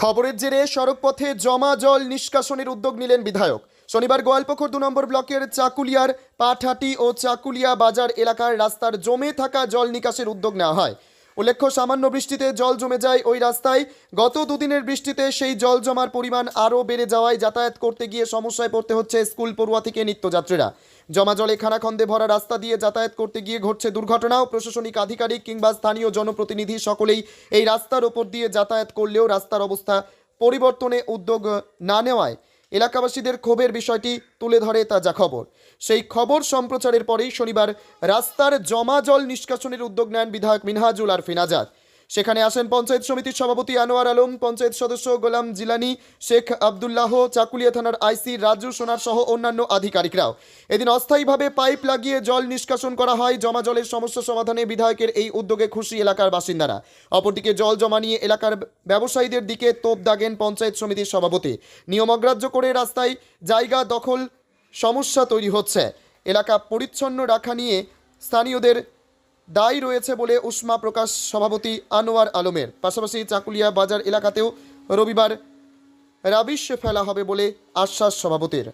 খবরের জেরে সড়কপথে জমা জল নিষ্কাশনের উদ্যোগ নিলেন বিধায়ক। শনিবার গোয়ালপুকুর দু নম্বর ব্লকের চাকুলিয়ার পাটহাটি ও চাকুলিয়া বাজার এলাকার রাস্তার জমে থাকা জল নিকাশের উদ্যোগ নেওয়া হয়। উল্লেখ্য, সামান্য বৃষ্টিতে জল জমে যায় ওই রাস্তায়। গত দুদিনের বৃষ্টিতে সেই জল জমার পরিমাণ আরও বেড়ে যাওয়ায় যাতায়াত করতে গিয়ে সমস্যায় পড়তে হচ্ছে স্কুল পড়ুয়া থেকে নিত্যযাত্রীরা। জমা জলে খানাখন্দে ভরা রাস্তা দিয়ে যাতায়াত করতে গিয়ে ঘটছে দুর্ঘটনাও। প্রশাসনিক আধিকারিক কিংবা স্থানীয় জনপ্রতিনিধি সকলেই এই রাস্তার ওপর দিয়ে যাতায়াত করলেও রাস্তার অবস্থা পরিবর্তনে উদ্যোগ না নেওয়ায় এলাকাবাসীদের ক্ষোভের বিষয়টি তুলে ধরে তাজা খবর। সেই খবর সম্প্রচারের পরেই শনিবার রাস্তার জমা জল নিষ্কাশনের উদ্যোগ নেন বিধায়ক মিনহাজুল আর আজাদ। সেখানে আসেন পঞ্চায়েত সমিতির সভাপতি আনোয়ার আলম, পঞ্চায়েত সদস্য গোলাম জিলানি, শেখ আবদুল্লাহ, চাকুলিয়া থানার আইসি রাজু সোনার সহ অন্যান্য আধিকারিকরাও। এদিন অস্থায়ীভাবে পাইপ লাগিয়ে জল নিষ্কাশন করা হয়, জমা জলের সমস্যা সমাধানে বিধায়কের এই উদ্যোগে খুশি এলাকার বাসিন্দারা। অপরদিকে জল জমা নিয়ে এলাকার ব্যবসায়ীদের দিকে তোপ দাগেন পঞ্চায়েত সমিতির সভাপতি। নিয়ম অগ্রাহ্য করে রাস্তায় জায়গা দখল সমস্যা তৈরি হচ্ছে। এলাকা পরিচ্ছন্ন রাখা নিয়ে স্থানীয়দের দায়ী রয়েছে বলে উষ্মা প্রকাশ সভাপতি আনোয়ার আলমের। পাশাপাশি চাকুলিয়া বাজার এলাকাতেও রবিবার রাবিশ ফেলা হবে বলে আশ্বাস সভাপতির।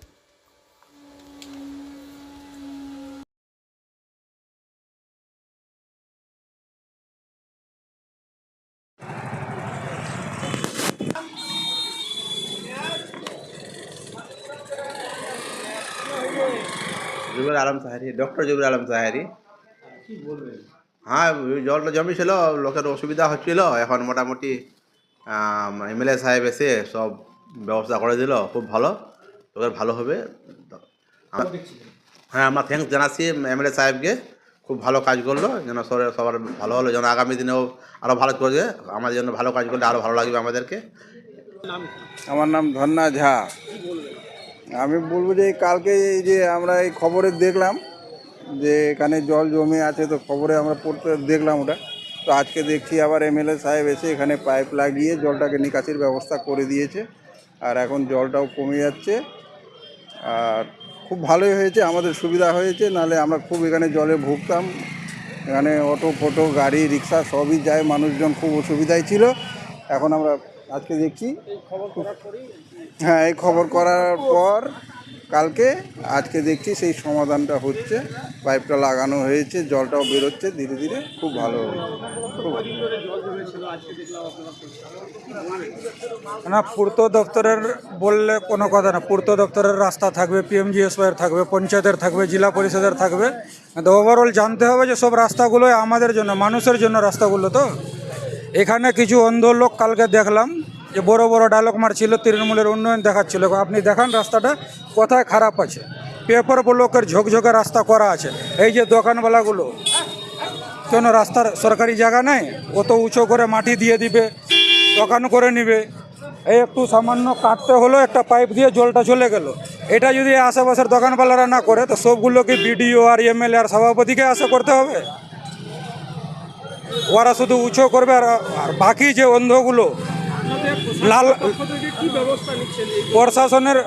আলম সাহারি, ডক্টর জুবের আলম সাহারি। হ্যাঁ জলটা জমেছিল লোকের অসুবিধা হচ্ছিল। এখন মোটামুটি এমএলএ সাহেব এসে সব ব্যবস্থা করে দিল খুব ভালো। লোকের ভালো হবে। হ্যাঁ আমরা থ্যাংকস জানাচ্ছি এমএলএ সাহেবকে। খুব ভালো কাজ করল যেন সবার সবার ভালো হলো যেন আগামী দিনেও আরও ভালো করবে। আমাদের জন্য ভালো কাজ করলে আরও ভালো লাগবে আমাদেরকে। আমার নাম ধন্না ঝা। আমি বলব যে কালকে এই যে আমরা এই খবরে দেখলাম যে এখানে জল জমে আছে তো খবরে আমরা পড়তে দেখলাম ওটা। তো আজকে দেখছি আবার এমএলএ সাহেব এসে এখানে পাইপ লাগিয়ে জলটাকে নিকাশির ব্যবস্থা করে দিয়েছে। আর এখন জলটাও কমে যাচ্ছে। আর খুব ভালোই হয়েছে, আমাদের সুবিধা হয়েছে নালে আমরা খুব এখানে জলে ভুগতাম। এখানে অটো, ফটো, গাড়ি, রিক্সা সবই যায়, মানুষজন খুব অসুবিধায় ছিল। এখন আমরা আজকে দেখছি। হ্যাঁ এই খবর করার পর কালকে, আজকে দেখছি সেই সমাধানটা হচ্ছে, পাইপটা লাগানো হয়েছে, জলটাও বেরোচ্ছে, ধীরে ধীরে খুব ভালো না, পূর্ত দপ্তরের বললে কোনো কথা না, পূর্ত দপ্তরের রাস্তা থাকবে পিএমজিএসওয়াইয়ের থাকবে, পঞ্চায়েতের থাকবে, জেলা পরিষদের থাকবে। ওভারঅল জানতে হবে যে সব রাস্তাগুলো আমাদের জন্য, মানুষের জন্য রাস্তাগুলো তো। এখানে কিছু অন্ধ লোক কালকে দেখলাম যে বড় বড় ডায়লগ মারছিল, তৃণমূলের উন্নয়ন দেখাচ্ছিল। আপনি দেখান রাস্তাটা, কোথায় খারাপ আছে? পেপার ব্লকের ঝোঁকঝোঁকে রাস্তা করা আছে। এই যে দোকানওয়ালাগুলো, কেন রাস্তার সরকারি জায়গা নেই? অত উঁচু করে মাটি দিয়ে দিবে, দোকান করে নিবে। এই একটু সামান্য কাটতে হলো, একটা পাইপ দিয়ে জলটা চলে গেল। এটা যদি আশেপাশের দোকানওয়ালারা না করে, তো সবগুলোকে বিডিও আর এমএলএ আর সভাপতিকে আশা করতে হবে? ওরা শুধু উঁচু করবে আর আর বাকি যে অন্ধগুলো লাল প্রশাসনের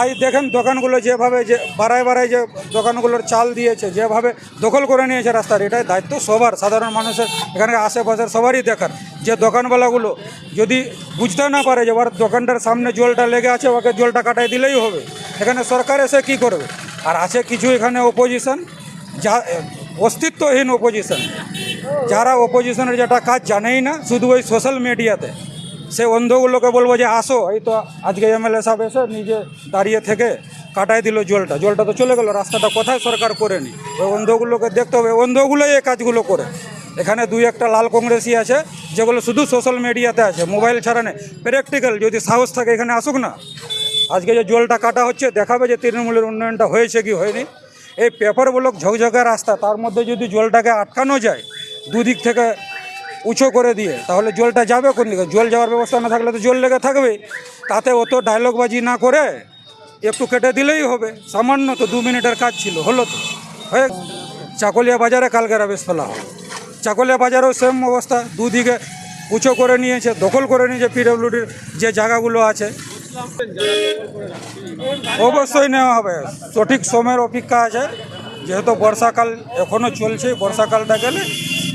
আজ দেখেন দোকানগুলো যেভাবে যে বাড়ায় বাড়ায় যে দোকানগুলোর চাল দিয়েছে যেভাবে দখল করে নিয়েছে রাস্তার এটাই দায়িত্ব সবার সাধারণ মানুষের এখানে আশেপাশের সবারই দেখার। যে দোকানওয়ালাগুলো যদি বুঝতে না পারে যে ওর দোকানটার সামনে জলটা লেগে আছে ওকে জলটা কাটাই দিলেই হবে। এখানে সরকার এসে কি করবে? আর আছে কিছু এখানে অপোজিশন যা অস্তিত্বহীন অপোজিশন যারা অপোজিশনের যেটা কাজ জানেই না শুধু ওই সোশ্যাল মিডিয়াতে সে অন্ধগুলোকে বলব যে আসো, এই তো আজকে এমএলএ সাহেব এসে নিজে দাঁড়িয়ে থেকে কাটাই দিল জলটা। জলটা তো চলে গেল, রাস্তাটা কোথায় সরকার করেনি? ওই অন্ধগুলোকে দেখতে হবে, অন্ধগুলোই এই কাজগুলো করে। এখানে দুই একটা লাল কংগ্রেসি আছে, যেগুলো শুধু সোশ্যাল মিডিয়াতে আছে মোবাইল ছাড়া নেই। প্র্যাকটিক্যাল যদি সাহস থাকে এখানে আসুক না। আজকে যে জলটা কাটা হচ্ছে, দেখাবে যে তৃণমূলের উন্নয়নটা হয়েছে কি হয়নি। এই পেপার ব্লক ঝকঝকে রাস্তা, তার মধ্যে যদি জলটাকে আটকানো যায়, দুদিক থেকে উঁচু করে দিয়ে, তাহলে জলটা যাবে কোন দিকে? জল যাওয়ার ব্যবস্থা না থাকলে তো জল লেগে থাকবে। তাতে অত ডায়লগবাজি না করে একটু কেটে দিলেই হবে। সামান্য তো দু মিনিটের কাজ ছিল, হলো তো। হয়ে চাকলিয়া বাজারে কালকে রাবেশ ফেলা হবে চাকলিয়া বাজারেও সেম অবস্থা, দুদিকে উঁচু করে নিয়েছে, দখল করে নিয়েছে পিডব্লিউডির যে জায়গাগুলো আছে। অবশ্যই নেওয়া হবে। সঠিক সময়ের অপেক্ষা আছে। যেহেতু বর্ষাকাল এখনও চলছে, বর্ষাকালটা গেলে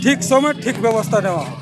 ঠিক সময় ঠিক ব্যবস্থা নেওয়া হবে।